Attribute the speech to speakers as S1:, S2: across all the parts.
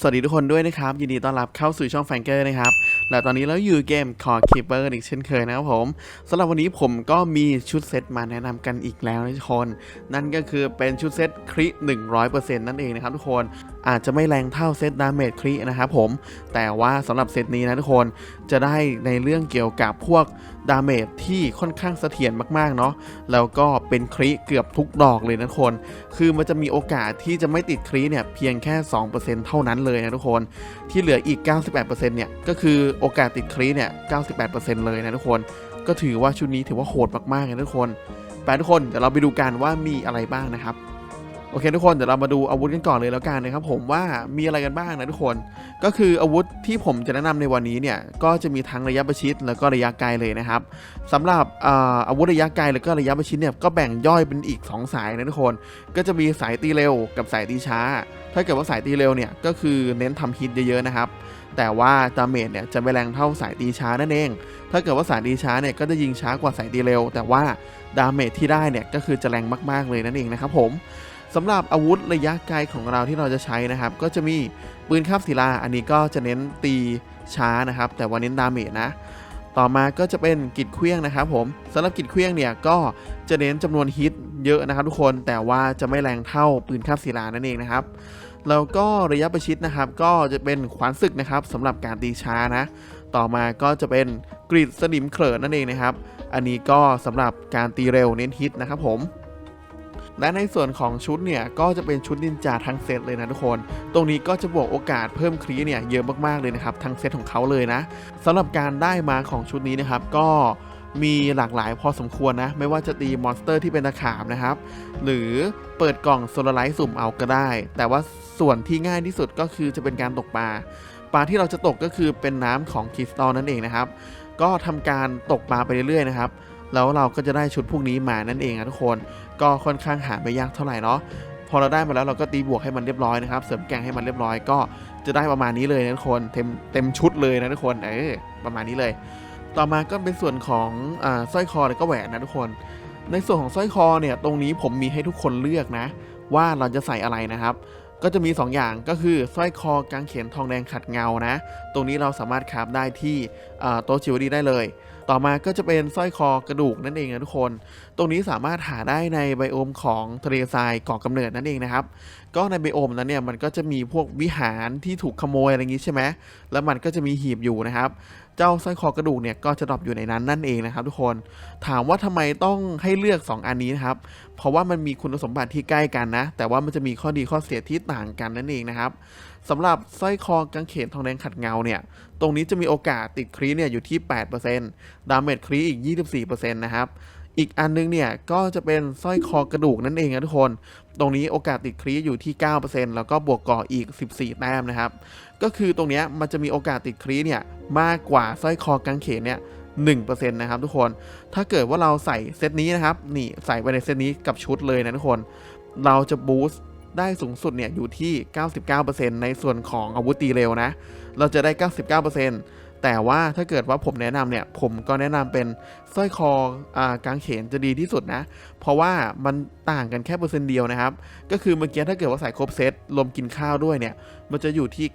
S1: สวัสดีทุกคนด้วยนะครับ ยินดีต้อนรับเข้าสู่ช่องแฟงเกอร์นะครับ และตอนนี้เราอยู่เกม Core Keeper อีกเช่นเคยนะครับผมสำหรับวันนี้ผมก็มีชุดเซตมาแนะนำกันอีกแล้วนะทุกคน นั่นก็คือเป็นชุดเซตคริ100%นั่นเองนะครับทุกคนอาจจะไม่แรงเท่าเซตดาเมจครินะครับผมแต่ว่าสำหรับเซตนี้นะทุกคนจะได้ในเรื่องเกี่ยวกับพวก ดาเมจที่ค่อนข้างเสถียรมากๆเนาะแล้วก็เป็นคริเกือบทุกดอกเลยนะทุกคน คือมันจะมีโอกาสที่จะไม่ติดครีเนี่ยเพียงแค่ 2%เท่านั้นเลยนะทุกคน ที่เหลืออีก 98%เนี่ยก็คือโอกาสติดครีเนี่ย 98%เลยนะทุกคน ก็ถือว่าชุดนี้ถือว่าโหดมากๆนะทุกคนไปทุกคนเดี๋ยวเราไปดูกันว่ามีอะไรบ้างนะครับ อเคทุกคนเดี๋ยวเรามาดูอาวุธกันก่อนเลยแล้วกันนะครับผมว่ามีอะไรกันบ้างนะทุกคน ก็คืออาวุธที่ผมจะแนะนำในวันนี้เนี่ยก็จะมีทั้งระยะประชิดแล้วก็ระยะไกลเลยนะครับสำหรับอาวุธระยะไกลแล้วก็ระยะประชิดเนี่ยก็แบ่งย่อยเป็นอีก 2 สายนะทุกคน ก็จะมีสายตีเร็วกับสายตีช้า ถ้าเกิดว่าสายตีเร็วเนี่ยก็คือเน้นทำฮิตเยอะๆนะครับแต่ว่าดาเมจเนี่ยจะไม่แรงเท่าสายตีช้านั่นเอง ถ้าเกิดว่าสายตีช้าเนี่ยก็จะยิงช้ากว่าสายตีเร็ว แต่ว่าดาเมจที่ได้เนี่ยก็คือจะแรงมากๆเลยนั่นเองนะครับผม สำหรับอาวุธระยะไกลของเราที่เราจะใช้นะครับ ก็จะมีปืนคาบศิลา อันนี้ก็จะเน้นตีช้านะครับ แต่ว่าเน้นดาเมจนะ ต่อมาก็จะเป็นกิดเคลี้ยงนะครับผมสำหรับกิดเคลี้ยงเนี่ยก็จะเน้นจำนวนฮิตเยอะนะครับ ทุกคนแต่ว่าจะไม่แรงเท่าปืนคาบศิลานั่นเองนะครับแล้วก็ระยะประชิดนะครับ ก็จะเป็นขวานศึกนะครับสำหรับการตีช้านะ ต่อมาก็จะเป็นกรีดสนิมเขลินนั่นเองนะครับ อันนี้ก็สำหรับการตีเร็วเน้นฮิตนะครับผม และในส่วนของชุดเนี่ยก็จะเป็นชุดนินจาทั้งเซตเลยนะทุกคน ตรงนี้ก็จะบวกโอกาสเพิ่มครีเนี่ยเยอะมากๆเลยนะครับทั้งเซตของเขาเลยนะสำหรับการได้มาของชุดนี้นะครับก็มีหลากหลายพอสมควรนะ ไม่ว่าจะตีมอนสเตอร์ที่เป็นตะขาบนะครับ หรือเปิดกล่องโซลาไลท์สุ่มเอาก็ได้ แต่ว่าส่วนที่ง่ายที่สุดก็คือจะเป็นการตกปลาปลาที่เราจะตกก็คือเป็นน้ำของคริสตัลนั่นเองนะครับ ก็ทำการตกปลาไปเรื่อยๆนะครับ แล้วเราก็จะได้ชุดพวกนี้มานั่นเองนะทุกคน ก็ค่อนข้างหาไม่ยากเท่าไหร่เนาะพอเราได้มาแล้วเราก็ตีบวกให้มันเรียบร้อยนะครับ เสริมแกงให้มันเรียบร้อยก็จะได้ประมาณนี้เลยนะทุกคนเต็มเต็มชุดเลยนะทุกคนเออประมาณนี้เลย ต่อมาก็เป็นส่วนของอสร้อยคอแล้วก็แหวนนะทุกคน ในส่วนของสร้อยคอเนี่ยตรงนี้ผมมีให้ทุกคนเลือกนะ ว่าเราจะใส่อะไรนะครับ ก็จะมี 2ออย่างก็คือสร้อยคอกางเขนทองแดงขัดเงานะ ตรงนี้เราสามารถคราฟได้ที่โต๊ะจิวเวลรี่ได้เลย ต่อมาก็จะเป็นสร้อยคอกระดูกนั่นเองนะทุกคน ตรงนี้สามารถหาได้ในไบโอมของทะเลทรายเกาะกำเนิดนั่นเองนะครับ ก็ในไบโอมนั้นเนี่ยมันก็จะมีพวกวิหารที่ถูกขโมยอะไรอย่างงี้ใช่ไหมแล้วมันก็จะมีหีบอยู่นะครับ เจ้าสร้อยคอกระดูกเนี่ยก็จะดรอปอยู่ในนั้นนั่นเองนะครับ ทุกคน ถามว่าทำไมต้องให้เลือก 2 อันนี้นะครับ เพราะว่ามันมีคุณสมบัติที่ใกล้กันนะ แต่ว่ามันจะมีข้อดีข้อเสียที่ต่างกันนั่นเองนะครับ สำหรับสร้อยคอกางเขนทองแดงขัดเงาเนี่ย ตรงนี้จะมีโอกาสติดครีเนี่ยอยู่ที่ 8%ดาเมจครีอีก 24%นะครับ อีกอันนึงเนี่ยก็จะเป็นสร้อยคอกระดูกนั่นเองนะทุกคน ตรงนี้โอกาสติดครีอยู่ที่ 9%แล้วก็บวกก่ออีก 14 แต้มนะครับ ก็คือตรงนี้มันจะมีโอกาสติดครีเนี่ยมากกว่าสร้อยคอกางเขนเนี่ย1%นะครับทุกคน ถ้าเกิดว่าเราใส่เซตนี้นะครับ นี่ใส่ไปในเซตนี้กับชุดเลยนะทุกคน เราจะบูสต์ ได้สูงสุดเนี่ยอยู่ที่ 99%ในส่วนของอาวุธตีเร็วนะ เราจะได้ 99%แต่ว่าถ้าเกิดว่าผมแนะนำเนี่ย ผมก็แนะนำเป็นสร้อยคออกางเขนจะดีที่สุดนะ เพราะว่ามันต่างกันแค่เปอร์เซ็นต์เดียวนะครับ ก็คือเมื่อกี้ถ้าเกิดว่าใส่ครบเซตรวมกินข้าวด้วยเนี่ย มันจะอยู่ที่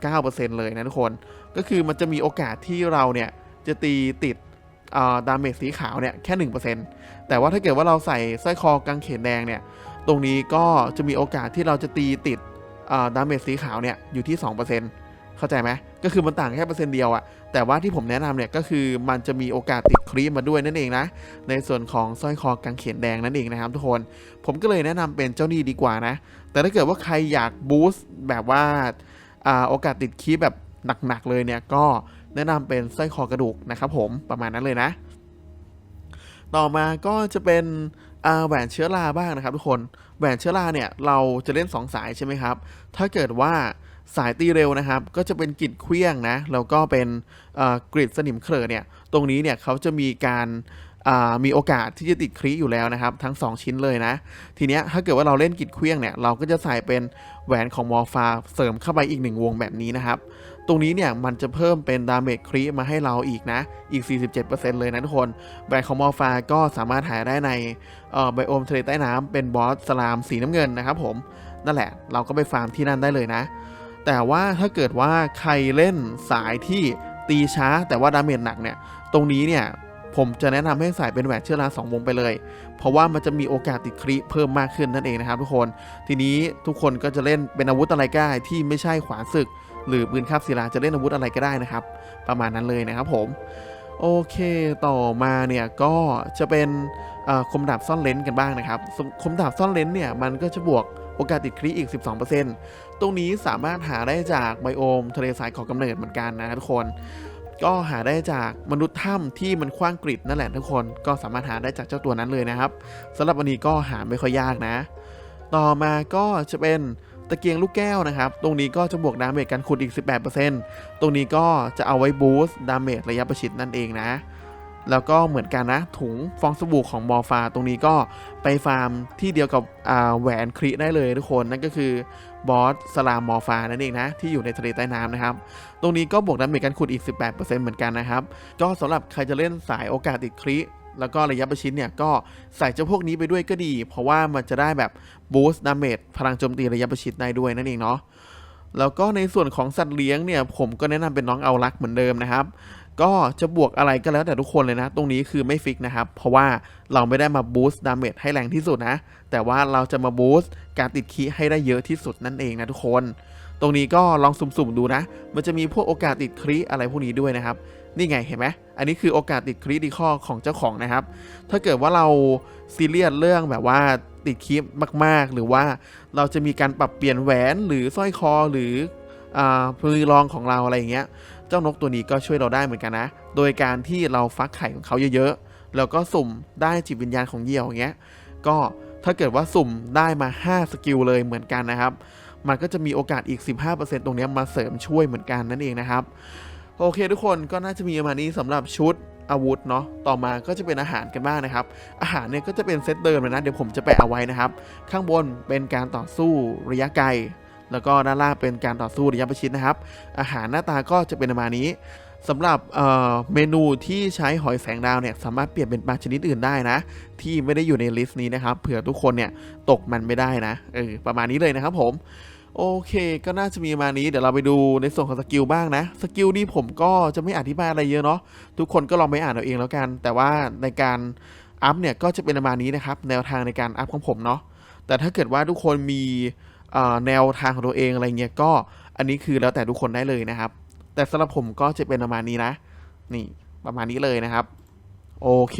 S1: 99%เลยนะทุกคน ก็คือมันจะมีโอกาสที่เราเนี่ยจะตีติดดาเมจสีขาวเนี่ยแค่ 1%แต่ว่าถ้าเกิดว่าเราใส่สร้อยคอกางเขนแดงเนี่ย ตรงนี้ก็จะมีโอกาสที่เราจะตีติดดาเมจสีขาวเนี่ยอยู่ที่ 2%เข้าใจไหมก็คือมันต่างแค่เปอร์เซ็นต์เดียวอะแต่ว่าที่ผมแนะนำเนี่ยก็คือมันจะมีโอกาสติดครีมมาด้วยนั่นเองนะ ในส่วนของสร้อยคอกางเขนแดงนั่นเองนะครับทุกคน ผมก็เลยแนะนำเป็นเจ้านี่ดีกว่านะ แต่ถ้าเกิดว่าใครอยากบูสต์แบบว่าโอกาสติดคีบแบบหนักๆเลยเนี่ยก็แนะนำเป็นสร้อยคอกระดูกนะครับผมประมาณนั้นเลยนะ ต่อมาก็จะเป็น แหวนเชื้อราบ้างนะครับทุกคน แหวนเชื้อราเนี่ยเราจะเล่น 2 สายใช่ไหมครับ ถ้าเกิดว่าสายตีเร็วนะครับ ก็จะเป็นกริดเคลี้ยงนะ แล้วก็เป็นกริดสนิมเคลอเนี่ย ตรงนี้เนี่ยเขาจะมีการมีโอกาสที่จะติดครีอยู่แล้วนะครับ ทั้ง 2 ชิ้นเลยนะ ทีเนี้ยถ้าเกิดว่าเราเล่นกริดเคลี้ยงเนี่ย เราก็จะใส่เป็นแหวนของมอร์ฟาเสริมเข้าไปอีกหนึ่งวงแบบนี้นะครับ ตรงนี้เนี่ยมันจะเพิ่มเป็นดาเมจครีมาให้เราอีกนะ อีก 47%เลยนะทุกคนแหวนของมอฟาก็สามารถหายได้ในเอ่อไบโอมทะเลใต้น้ำเป็นบอสสลามสีน้ำเงินนะครับผม นั่นแหละเราก็ไปฟาร์มที่นั่นได้เลยนะ แต่ว่าถ้าเกิดว่าใครเล่นสายที่ตีช้าแต่ว่าดาเมจหนักเนี่ย ตรงนี้เนี่ย ผมจะแนะนำให้ใส่เป็นแหวนเชื้อราสองวงไปเลย เพราะว่ามันจะมีโอกาสติดคริเพิ่มมากขึ้นนั่นเองนะครับทุกคน ทีนี้ทุกคนก็จะเล่นเป็นอาวุธอะไรก็ได้ที่ไม่ใช่ขวานศึก หรือปืนคาบศิลาจะเล่นอาวุธอะไรก็ได้นะครับ ประมาณนั้นเลยนะครับผมโอเค ต่อมาเนี่ยก็จะเป็นคมดาบซ่อนเลนกันบ้างนะครับ คมดาบซ่อนเลนเนี่ยมันก็จะบวกโอกาสติดคริอีก 12%ตรงนี้สามารถหาได้จากไบโอมทะเลทรายของกำเนิดเหมือนกันนะทุกคน ก็หาได้จากมนุษย์ถ้ำที่มันคว้างกริดนั่นแหละทุกคนก็สามารถหาได้จากเจ้าตัวนั้นเลยนะครับสำหรับวันนี้ก็หาไม่ค่อยยากนะ ต่อมาก็จะเป็นตะเกียงลูกแก้วนะครับ ตรงนี้ก็จะบวกดาเมจการขุดอีก 18%ตรงนี้ก็จะเอาไว้บูสต์ดาเมจระยะประชิดนั่นเองนะ แล้วก็เหมือนกันนะ ถุงฟองสบู่ของมอฟา ตรงนี้ก็ไปฟาร์มที่เดียวกับแหวนครีได้เลยทุกคน นั่นก็คือ บอสสลามมอฟานั่นเองนะ ที่อยู่ในทะเลใต้น้ำนะครับ ตรงนี้ก็บวกดาเมจการขุดอีก 18%เหมือนกันนะครับ ก็สำหรับใครจะเล่นสายโอกาสติดคริแล้วก็ระยะประชิดเนี่ยก็ใส่เจ้าพวกนี้ไปด้วยก็ดี เพราะว่ามันจะได้แบบบูสต์ดาเมจพลังโจมตีระยะประชิดได้ด้วยนั่นเองเนาะแล้วก็ในส่วนของสัตว์เลี้ยงเนี่ยผมก็แนะนำเป็นน้องเอารักเหมือนเดิมนะครับ ก็จะบวกอะไรก็แล้วแต่ทุกคนเลยนะ ตรงนี้คือไม่ฟิกนะครับ เพราะว่าเราไม่ได้มาบูสต์ดาเมจให้แรงที่สุดนะ แต่ว่าเราจะมาบูสต์การติดคีให้ได้เยอะที่สุดนั่นเองนะทุกคน ตรงนี้ก็ลองสุ่มๆดูนะ มันจะมีพวกโอกาสติดคริอะไรพวกนี้ด้วยนะครับ นี่ไงเห็นไหมอันนี้คือโอกาสติดคริติคอของเจ้าของนะครับ ถ้าเกิดว่าเราซีเรียสเรื่องแบบว่าติดคลิปมาก ๆ หรือว่าเราจะมีการปรับเปลี่ยนแหวนหรือสร้อยคอหรืออ่าพลีรองของเราอะไรอย่างเงี้ย เจ้านกตัวนี้ก็ช่วยเราได้เหมือนกันนะ โดยการที่เราฟักไข่ของเขาเยอะๆ แล้วก็สุ่มได้จิตวิญญาณของเหยี่ยวอย่างเงี้ย ก็ถ้าเกิดว่าสุ่มได้มา 5 สกิลเลยเหมือนกันนะครับ มันก็จะมีโอกาสอีก 15%ตรงเนี้มาเสริมช่วยเหมือนกันนั่นเองนะครับ โอเคทุกคนก็น่าจะมีประมาณนี้สำหรับชุดอาวุธเนาะ ต่อมาก็จะเป็นอาหารกันบ้างนะครับ อาหารเนี่ยก็จะเป็นเซตเดิมเลยนะ เดี๋ยวผมจะไปเอาไว้นะครับ ข้างบนเป็นการต่อสู้ระยะไกล แล้วก็ด้านล่างเป็นการต่อสู้ระยะประชิดนะครับ อาหารหน้าตาก็จะเป็นประมาณนี้สำหรับเเมนูที่ใช้หอยแสงดาวเนี่ยสามารถเปลี่ยนเป็นปลาชนิดอื่นได้นะ ที่ไม่ได้อยู่ในลิสต์นี้นะครับเผื่อทุกคนเนี่ยตกมันไม่ได้นะเออประมาณนี้เลยนะครับผมโอเค ก็น่าจะมีประมาณนี้ เดี๋ยวเราไปดูในส่วนของสกิลบ้างนะ สกิลนี่ผมก็จะไม่อธิบายอะไรเยอะเนาะ ทุกคนก็ลองไปอ่านเอาเองแล้วกัน แต่ว่าในการอัพเนี่ยก็จะเป็นประมาณนี้นะครับ แนวทางในการอัพของผมเนาะ แต่ถ้าเกิดว่าทุกคนมี แนวทางของตัวเองอะไรเงี้ยก็อันนี้คือแล้วแต่ทุกคนได้เลยนะครับ แต่สำหรับผมก็จะเป็นประมาณนี้นะ นี่ประมาณนี้เลยนะครับ โอเค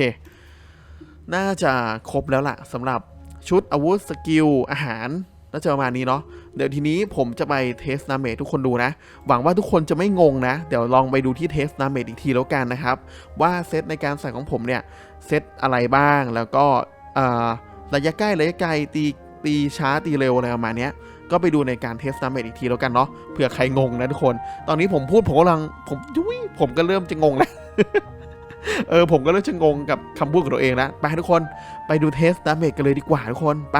S1: น่าจะครบแล้วล่ะสำหรับชุดอาวุธสกิลอาหารน่าจะประมาณนี้เนาะเดี๋ยวทีนี้ผมจะไปเทสนาเมททุกคนดูนะ หวังว่าทุกคนจะไม่งงนะ เดี๋ยวลองไปดูที่เทสนาเมทอีกทีแล้วกันนะครับ ว่าเซตในการใส่ของผมเนี่ย เซตอะไรบ้างแล้วก็ระยะใกล้ระยะไกลตี ตีช้าตีเร็วอะไรประมาณนี้ก็ไปดูในการเทสนาเมทอีกทีแล้วกันเนาะเผื่อใครงงนะทุกคน ตอนนี้ผมพูดผมกำลังผมยุ้ยผมก็เริ่มจะงงแล้วเออผมก็เริ่มจะงงกับคำพูดของตัวเองแล้วไปทุกคนไปดูเทสนาเมทกันเลยดีกว่าทุกคนไป